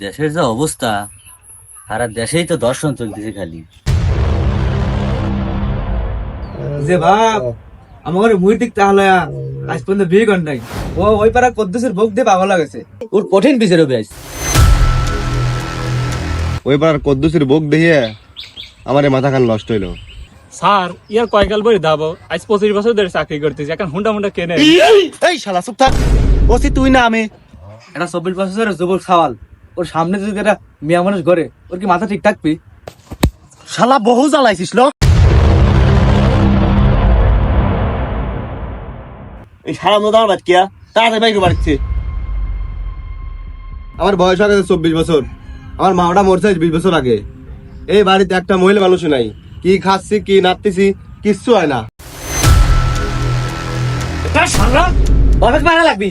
দেশের যে অবস্থা সারা দেশেই তো দর্শন চলতেছে খালি। যে বাপ আমার মুই দিক তাহলে আজ পর্যন্ত বিয়ে কর নাই। ও ওই পাড়া কদ্দুসের ভোগ দিয়ে পাগল লাগেছে ওর কঠিন বিচার হবে আজ। ওইবার কদ্দুসের বুক দেখিয়ে আমার মাথা খান নষ্ট হইল। স্যার ইয়ার কয়কাল বই দাবো আজ পঁচিশ বছর ধরে চাকরি করতেছি এখন হুন্ডা মুন্ডা কেনে এই শালা চুপ থাক। ওসি তুই না আমি। এটা চব্বিশ বছরের যুবক সওয়াল। ওর সামনে যদি একটা মেয়া মানুষ ঘরে ওর কি মাথা ঠিক থাকবি? শালা বহু জ্বালাইছিস লো। এই সারা মতো আমার বাচ্চা তাড়াতাড়ি বাইকে বাড়ছে। আমার বয়স হয়ে গেছে চব্বিশ বছর। আমার মাওটা মরছে বিশ বছর আগে। এই বাড়িতে একটা মহিলা মানুষ নাই। কি খাচ্ছি কি নাচতেছি কিচ্ছু হয় না। বাপের মারা লাগবি।